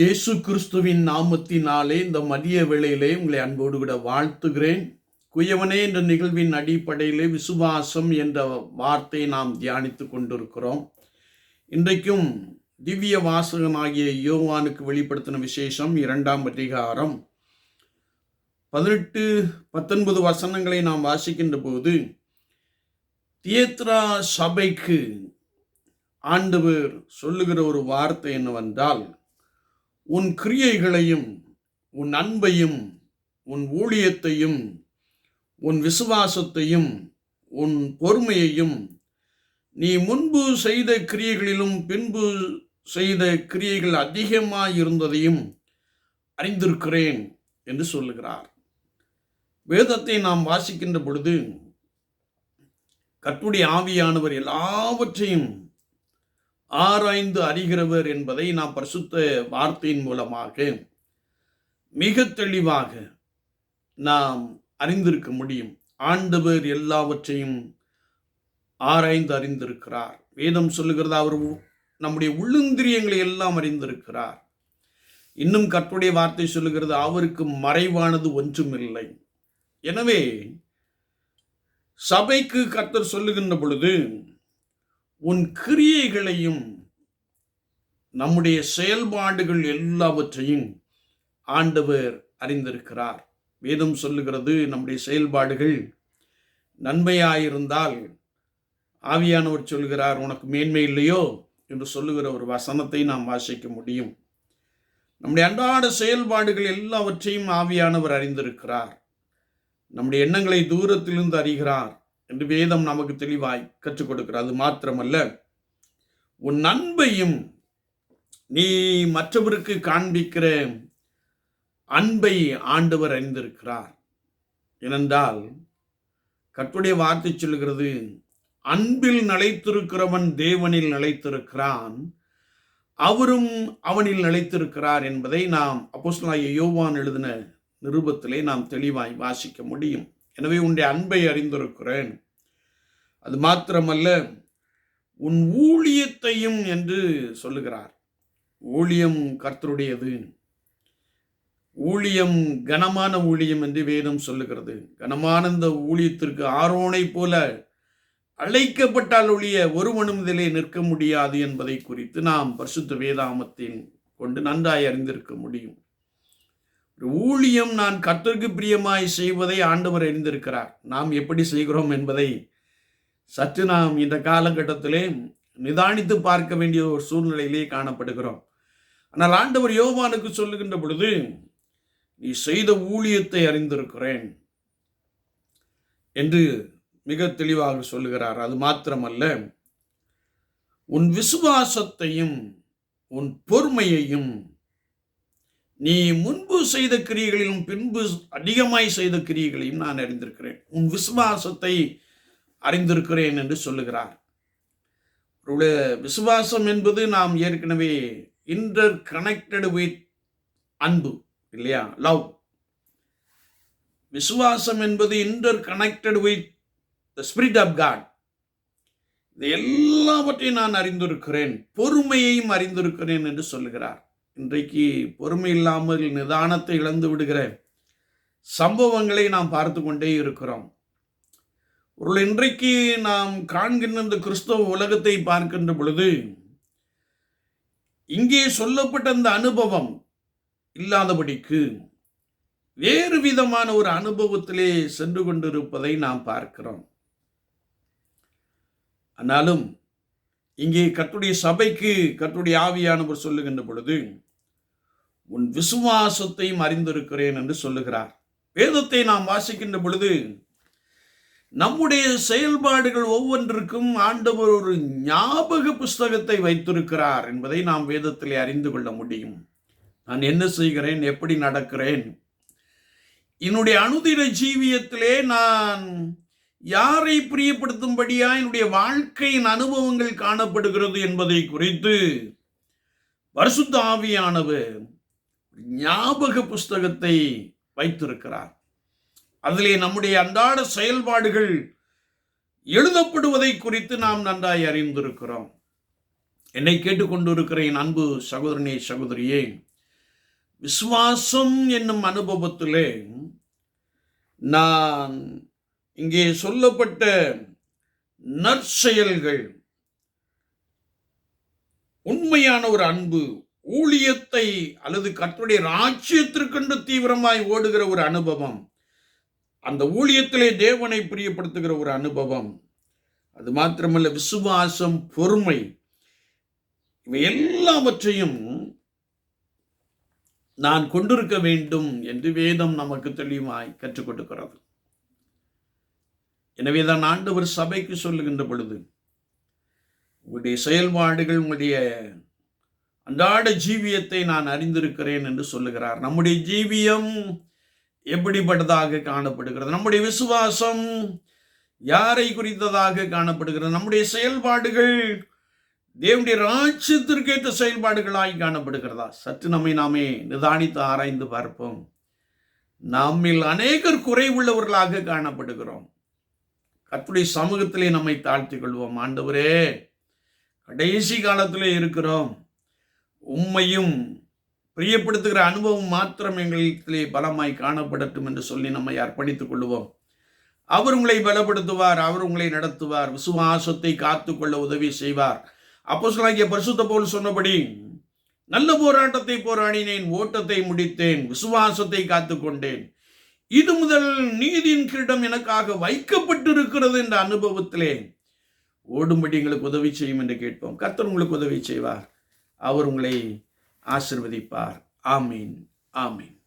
இயேசு கிறிஸ்துவின் நாமத்தினாலே இந்த மதிய வேளையிலே உங்களை அன்போடு கூட வாழ்த்துகிறேன். குயவனே என்ற நிகழ்வின் அடிப்படையிலே விசுவாசம் என்ற வார்த்தையை நாம் தியானித்து கொண்டிருக்கிறோம். இன்றைக்கும் திவ்ய வாசகனாகிய யோவானுக்கு வெளிப்படுத்தின விசேஷம் இரண்டாம் அதிகாரம். பதினெட்டு பத்தொன்பது வசனங்களை நாம் வாசிக்கின்ற போது தியேத்ரா சபைக்கு ஆண்டவர் சொல்லுகிற ஒரு வார்த்தை என்னவென்றால் உன் கிரியைகளையும் உன் அன்பையும் உன் ஊழியத்தையும் உன் விசுவாசத்தையும் உன் பொறுமையையும் நீ முன்பு செய்த கிரியைகளிலும் பின்பு செய்த கிரியைகள் அதிகமாக இருந்ததையும் அறிந்திருக்கிறேன் என்று சொல்லுகிறார். வேதத்தை நாம் வாசிக்கின்ற பொழுது கட்டுடைய ஆவியானவர் எல்லாவற்றையும் ஆராய்ந்து அறிகிறவர் என்பதை நாம் பரிசுத்த வார்த்தையின் மூலமாக மிக தெளிவாக நாம் அறிந்திருக்க முடியும். ஆண்டவர் எல்லாவற்றையும் ஆராய்ந்து அறிந்திருக்கிறார். வேதம் சொல்லுகிறது அவர் உ- நம்முடைய உள்ளந்திரியங்களை எல்லாம் அறிந்திருக்கிறார். இன்னும் கற்புடைய வார்த்தை சொல்லுகிறது அவருக்கு மறைவானது ஒன்றுமில்லை. எனவே சபைக்கு கர்த்தர் சொல்லுகின்ற பொழுது உன் கிரியைகளையும் நம்முடைய செயல்பாடுகள் எல்லாவற்றையும் ஆண்டவர் அறிந்திருக்கிறார். வேதம் சொல்லுகிறது நம்முடைய செயல்பாடுகள் நன்மையாயிருந்தால் ஆவியானவர் சொல்கிறார் உனக்கு மேன்மை இல்லையோ? என்று சொல்லுகிற ஒரு வசனத்தை நாம் வாசிக்க முடியும். நம்முடைய அன்றாட செயல்பாடுகள் எல்லாவற்றையும் ஆவியானவர் அறிந்திருக்கிறார். நம்முடைய எண்ணங்களை தூரத்திலிருந்து அறிகிறார். என்று வேதம் நமக்கு தெளிவாய் கற்றுக் கொடுக்கிறது. அது மாத்திரமல்ல உன் அன்பையும் நீ மற்றவருக்கு காண்பிக்கிற அன்பை ஆண்டவர் அறிந்திருக்கிறார். ஏனென்றால் கர்த்தருடைய வார்த்தை சொல்கிறது அன்பில் நிலைத்திருக்கிறவன் தேவனில் நிலைத்திருக்கிறான். அவரும் அவனில் நிலைத்திருக்கிறார் என்பதை நாம் அப்போஸ்லாய யோவான் எழுதின நிருபத்திலே நாம் தெளிவாய் வாசிக்க முடியும். எனவே உன்னுடைய அன்பை அறிந்திருக்கிறேன். அது மாத்திரமல்ல உன் ஊழியத்தையும் என்று சொல்லுகிறார். ஊழியம் கர்த்தருடையது. ஊழியம் கனமான ஊழியம் என்று வேதம் சொல்லுகிறது. கனமான இந்த ஊழியத்திற்கு ஆரோனை போல அழைக்கப்பட்டால் ஒழிய ஒருவனும் இதிலே நிற்க முடியாது என்பதை குறித்து நாம் பரிசுத்த வேதாமத்தின் கொண்டு நன்றாய் அறிந்திருக்க முடியும். ஊழியம் நான் கர்த்தருக்கு பிரியமாய் செய்வதை ஆண்டவர் அறிந்திருக்கிறார். நாம் எப்படி செய்கிறோம் என்பதை சற்று நாம் இந்த காலகட்டத்திலே நிதானித்து பார்க்க வேண்டிய ஒரு சூழ்நிலையிலே காணப்படுகிறோம். ஆனால் ஆண்டவர் யோவானுக்கு சொல்லுகின்ற பொழுது நீ செய்த ஊழியத்தை அறிந்திருக்கிறேன் என்று மிக தெளிவாக சொல்லுகிறார். அது மாத்திரமல்ல உன் விசுவாசத்தையும் உன் பொறுமையையும் நீ முன்பு செய்த கிரியைகளிலும் பின்பு அதிகமாய் செய்த கிரியைகளையும் நான் அறிந்திருக்கிறேன். உன் விசுவாசத்தை அறிந்திருக்கிறேன் என்று சொல்லுகிறார். அவருடைய விசுவாசம் என்பது நாம் ஏற்கனவே இன்டர் கனெக்டட் வித் அன்பு இல்லையா? லவ் விசுவாசம் என்பது interconnected with the spirit of God இது எல்லாவற்றையும் நான் அறிந்திருக்கிறேன். பொறுமையையும் அறிந்திருக்கிறேன் என்று சொல்லுகிறார். இன்றைக்கு பொறுமை இல்லாமல் நிதானத்தை இழந்து விடுகிற சம்பவங்களை நாம் பார்த்து கொண்டே இருக்கிறோம். ஒரு இன்றைக்கு நாம் காண்கின்ற இந்த கிறிஸ்தவ உலகத்தை பார்க்கின்ற பொழுது இங்கே சொல்லப்பட்ட அந்த அனுபவம் இல்லாதபடிக்கு வேறு விதமான ஒரு அனுபவத்திலே சென்று கொண்டிருப்பதை நாம் பார்க்கிறோம். ஆனாலும் இங்கே கத்துடைய சபைக்கு கத்துடைய ஆவியானவர் சொல்லுகின்ற பொழுது உன் விசுவாசத்தையும் அறிந்திருக்கிறேன் என்று சொல்லுகிறார். வேதத்தை நாம் வாசிக்கின்ற பொழுது நம்முடைய செயல்பாடுகள் ஒவ்வொன்றுக்கும் ஆண்டவர் ஒரு ஞாபக புஸ்தகத்தை வைத்திருக்கிறார் என்பதை நாம் வேதத்திலே அறிந்து கொள்ள முடியும். நான் என்ன செய்கிறேன்? எப்படி நடக்கிறேன்? என்னுடைய அனுதின ஜீவியத்திலே நான் யாரை பிரியப்படுத்தும்படியா என்னுடைய வாழ்க்கையின் அனுபவங்கள் காணப்படுகிறது என்பதை குறித்து பரிசுத்த ஆவியானவர் ஞாபக புஸ்தகத்தை வைத்திருக்கிறார். அதிலே நம்முடைய அன்றாட செயல்பாடுகள் எழுதப்படுவதை குறித்து நாம் நன்றாய் அறிந்திருக்கிறோம். என்னை கேட்டுக்கொண்டிருக்கிற என் அன்பு சகோதரனே சகோதரியே விசுவாசம் என்னும் அனுபவத்திலே நான் இங்கே சொல்லப்பட்ட நற்செயல்கள். உண்மையான ஒரு அன்பு ஊழியத்தை அல்லது கற்றுடைய ராஜ்யத்திற்கென்று தீவிரமாய் ஓடுகிற ஒரு அனுபவம். அந்த ஊழியத்திலே தேவனை பிரியப்படுத்துகிற ஒரு அனுபவம். அது மாத்திரமல்ல விசுவாசம் பொறுமை. இவை எல்லாவற்றையும் நான் கொண்டிருக்க வேண்டும் என்று வேதம் நமக்கு தெளிவாய் கற்றுக் கொடுக்கிறது. எனவே தான் ஆண்டவர் சபைக்கு சொல்லுகின்ற பொழுது உங்களுடைய செயல்பாடுகள் உங்களுடைய அன்றாட ஜீவியத்தை நான் அறிந்திருக்கிறேன் என்று சொல்லுகிறார். நம்முடைய ஜீவியம் எப்படிப்பட்டதாக காணப்படுகிறது? நம்முடைய விசுவாசம் யாரை குறித்ததாக காணப்படுகிறது? நம்முடைய செயல்பாடுகள் தேவனுடைய ராஜ்யத்திற்கேற்ற செயல்பாடுகளாய் காணப்படுகிறதா? சற்று நம்மை நாமே நிதானித்து ஆராய்ந்து பார்ப்போம். நம்மில் அநேகர் குறைவுள்ளவர்களாக காணப்படுகிறோம். கர்த்தருடைய சமூகத்திலே நம்மை தாழ்த்திக் கொள்வோம். ஆண்டவரே கடைசி காலத்திலே இருக்கிறோம். உண்மையும் பிரியப்படுத்துகிற அனுபவம் மாத்திரம் எங்களிடத்திலே பலமாய் காணப்படட்டும் என்று சொல்லி நம்மை அர்ப்பணித்துக் கொள்வோம். அவர் உங்களை பலப்படுத்துவார் அவர் உங்களை நடத்துவார் விசுவாசத்தை காத்துக்கொள்ள உதவி செய்வார். அப்போ சொல்லாகிய பரிசுத்த போல் சொன்னபடி நல்ல போராட்டத்தை போராடினேன் ஓட்டத்தை முடித்தேன் விசுவாசத்தை காத்துக்கொண்டேன் இது முதல் நீதியின் கிரீடம் எனக்காக வைக்கப்பட்டிருக்கிறது என்ற அனுபவத்திலே. ஓடும்படி எங்களுக்கு உதவி செய்யும் என்று கேட்போம். கர்த்தர் உங்களுக்கு உதவி செய்வார். அவர் உங்களை ஆசிர்வதிப்பார். ஆமீன். ஆமீன்.